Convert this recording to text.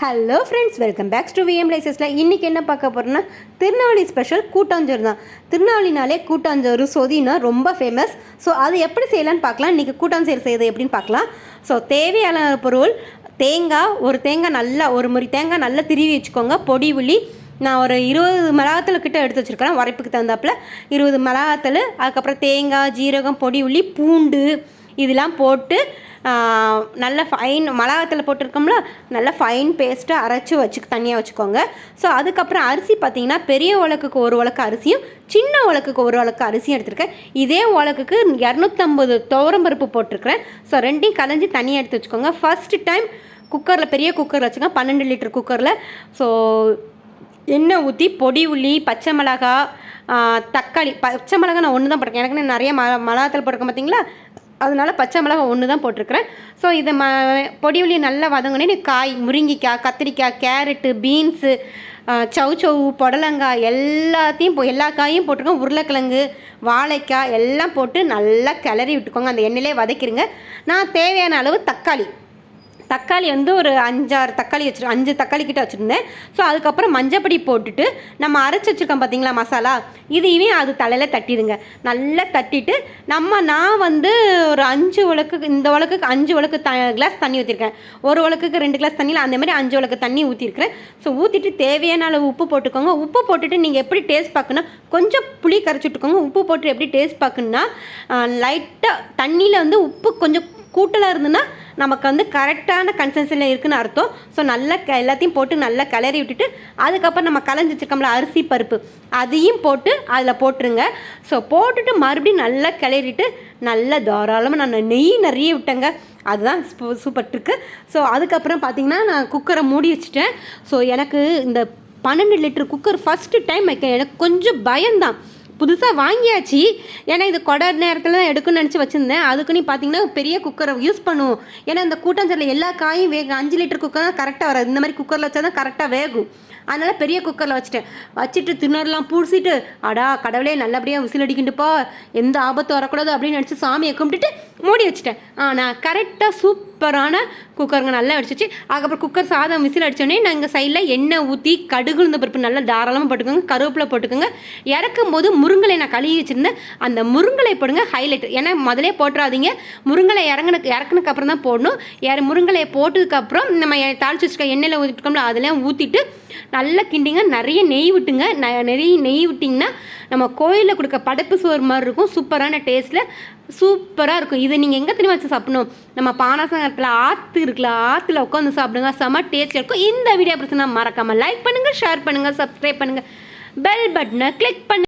Hello friends welcome back to VM லைசஸில் இன்றைக்கி என்ன பார்க்க போகிறோன்னா திருநாவளி ஸ்பெஷல் கூட்டாஞ்சோறு தான். திருநாவளினாலே கூட்டாஞ்சோறு சொதினா ரொம்ப ஃபேமஸ் ஸோ அது எப்படி செய்யலான்னு பார்க்கலாம். இன்றைக்கி கூட்டாஞ்சோறு செய்யுது எப்படின்னு பார்க்கலாம். ஸோ தேவையான பொருள் தேங்காய் ஒரு தேங்காய் நல்லா ஒரு முறி தேங்காய் நல்லா திருவி வச்சுக்கோங்க. பொடி உள்ளி நான் ஒரு இருபது மிளகாத்தல் கிட்ட எடுத்து வச்சுருக்கிறேன் வரைப்புக்கு தகுந்தாப்புல இருபது மிளகாத்தல் அதுக்கப்புறம் தேங்காய் ஜீரகம் பொடி உள்ளி பூண்டு இதெல்லாம் போட்டு நல்ல ஃபைன் மிளகாத்தில் போட்டிருக்கோம்ல நல்ல ஃபைன் பேஸ்ட்டாக அரைச்சி வச்சு தனியாக வச்சுக்கோங்க. ஸோ அதுக்கப்புறம் அரிசி பார்த்தீங்கன்னா பெரிய உலக்குக்கு ஒரு உலக்கு அரிசியும் சின்ன உலக்குக்கு ஒரு உலக்கு அரிசியும் எடுத்திருக்கேன். இதே உலக்குக்கு இரநூத்தம்பது துவரம்பருப்பு போட்டிருக்கிறேன். ஸோ ரெண்டையும் கலைஞ்சி தனியாக எடுத்து வச்சுக்கோங்க. ஃபஸ்ட்டு டைம் குக்கரில் பெரிய குக்கரில் வச்சுக்கோங்க. பன்னெண்டு லிட்டர் குக்கரில் ஸோ எண்ணெய் ஊற்றி பொடி உள்ளி பச்சை மிளகா தக்காளி பச்சை மிளகா நான் ஒன்று தான் போட்டிருக்கேன். எனக்கு நிறைய ம மிளகாத்தல் போட்டிருக்கேன் பார்த்தீங்களா? அதனால பச்சை மிளகா ஒன்று தான் போட்டிருக்கிறேன். ஸோ இதை ம பொடி நல்லா வதங்கினே காய் முருங்கிக்காய் கத்திரிக்காய் கேரட்டு பீன்ஸு சவு சவு புடலங்காய் எல்லாத்தையும் போ- எல்லா காயும் போட்டிருக்கோம். உருளைக்கிழங்கு வாழைக்காய் எல்லாம் போட்டு நல்லா கிளறி விட்டுக்கோங்க. அந்த எண்ணெயிலே வதக்கிடுங்க நான் தேவையான அளவு தக்காளி. தக்காளி வந்து ஒரு அஞ்சாறு தக்காளி வச்சிரு அஞ்சு தக்காளி கிட்ட வச்சுருந்தேன். ஸோ அதுக்கப்புறம் மஞ்சப்பொடி போட்டுட்டு நம்ம அரைச்சி வச்சுருக்கோம் பார்த்தீங்களா மசாலா? இதையுமே அது தலையில் தட்டிடுங்க. நல்லா தட்டிட்டு நம்ம நான் வந்து ஒரு அஞ்சு உலக்கு இந்த உலக்குக்கு அஞ்சு உலக்கு த கிளாஸ் தண்ணி ஊற்றிருக்கேன் ஒரு உலக்குக்கு ரெண்டு கிளாஸ் தண்ணியில் அந்த மாதிரி அஞ்சு உலக்கு தண்ணி ஊற்றிருக்கிறேன் ஸோ ஊற்றிட்டு தேவையான அளவு உப்பு போட்டுக்கோங்க. உப்பு போட்டுட்டு நீங்கள் எப்படி டேஸ்ட் பார்க்கணும்? கொஞ்சம் புளி கரைச்சி விட்டுக்கோங்க. உப்பு போட்டு எப்படி டேஸ்ட் பார்க்கணுன்னா லைட்டாக தண்ணியில் வந்து உப்பு கொஞ்சம் கூட்டலாக இருந்துன்னா நமக்கு வந்து கரெக்டான கன்சன்சில் இருக்குன்னு அர்த்தம். ஸோ நல்லா க- எல்லாத்தையும் போட்டு நல்லா கிளறி விட்டுட்டு அதுக்கப்புறம் நம்ம கலைஞ்சி வச்சுருக்கோம்ல அரிசி பருப்பு. அதையும் போட்டு அதில் போட்டுருங்க. ஸோ போட்டுட்டு மறுபடியும் நல்லா கிளறிட்டு நல்லா தாராளமாக நான் நெய் நிறைய விட்டேங்க. அதுதான் சூ- சூப்பர் ட்ரிக்கு ஸோ அதுக்கப்புறம் பார்த்தீங்கன்னா நான் குக்கரை மூடி வச்சுட்டேன். ஸோ எனக்கு இந்த பன்னெண்டு லிட்டர் குக்கர் ஃபஸ்ட்டு டைம் வைக்க எனக்கு கொஞ்சம் பயம்தான். புதுசாக வாங்கியாச்சு. ஏன்னா இது கொடை நேரத்தில் தான் எடுக்கணும்னு நினச்சி வச்சுருந்தேன். அதுக்குன்னு பார்த்தீங்கன்னா பெரிய குக்கரை யூஸ் பண்ணுவோம் ஏன்னா இந்த கூட்டாஞ்சலில் எல்லா காயும் வேகும். அஞ்சு லிட்டர் குக்கர் தான் கரெக்டாக வராது. இந்த மாதிரி குக்கரில் வச்சா தான் கரெக்டாக வேகும். அதனால் பெரிய குக்கரில் வச்சுட்டேன். வச்சுட்டு திருநெல்லாம் பூசிட்டு அடா கடவுளே நல்லபடியாக விசில் அடிக்கிட்டுப்பா எந்த ஆபத்து வரக்கூடாது அப்படின்னு நினச்சி சாமியை கும்பிட்டுட்டு மூடி வச்சுட்டேன். ஆனால் கரெக்டாக சூப் சூப்பரான குக்கருங்க நல்லா அடிச்சிச்சு. அதுக்கப்புறம் குக்கர் சாதம் விசில் அடித்தோடனே நாங்கள் சைடில் எண்ணெய் ஊற்றி கடுகு இருந்த பருப்பு நல்லா தாராளமாக போட்டுக்கோங்க கருவேப்பிலை போட்டுக்கோங்க. இறக்கும் போது முருங்கலை நான் கழுவி வச்சுருந்தேன். அந்த முருங்கலை போடுங்க ஹைலைட் ஏன்னா முதலே போட்டுறாதீங்க. முருங்கலை இறங்கினக்கு இறக்குனக்கு அப்புறம் தான் போடணும். யார் முருங்கலையை போட்டதுக்கப்புறம் நம்ம தாளிச்சு வச்சுருக்க எண்ணெயில் ஊற்றிட்டோம்ல அதெல்லாம் ஊற்றிட்டு நல்லா கிண்டிங்க. நிறைய நெய் விட்டுங்க. ந- நிறைய நெய் விட்டிங்கன்னா நம்ம கோயிலில் கொடுக்க படைப்பு சோறு மாதிரி இருக்கும். சூப்பரான டேஸ்ட்டில் சூப்பராக இருக்கும். இதை நீங்கள் எங்கே தெரியுமா வச்சு சாப்பிடணும்? நம்ம பானாசங்கத்தில் ஆற்று இருக்குல்ல ஆற்றுல உட்காந்து சாப்பிடுங்க. செம்ம டேஸ்ட்டில் இருக்கும். இந்த வீடியோ பிரச்சனை மறக்காமல் லைக் பண்ணுங்கள் ஷேர் பண்ணுங்கள் சப்ஸ்கிரைப் பண்ணுங்கள் பெல் பட்டனை கிளிக் பண்ணு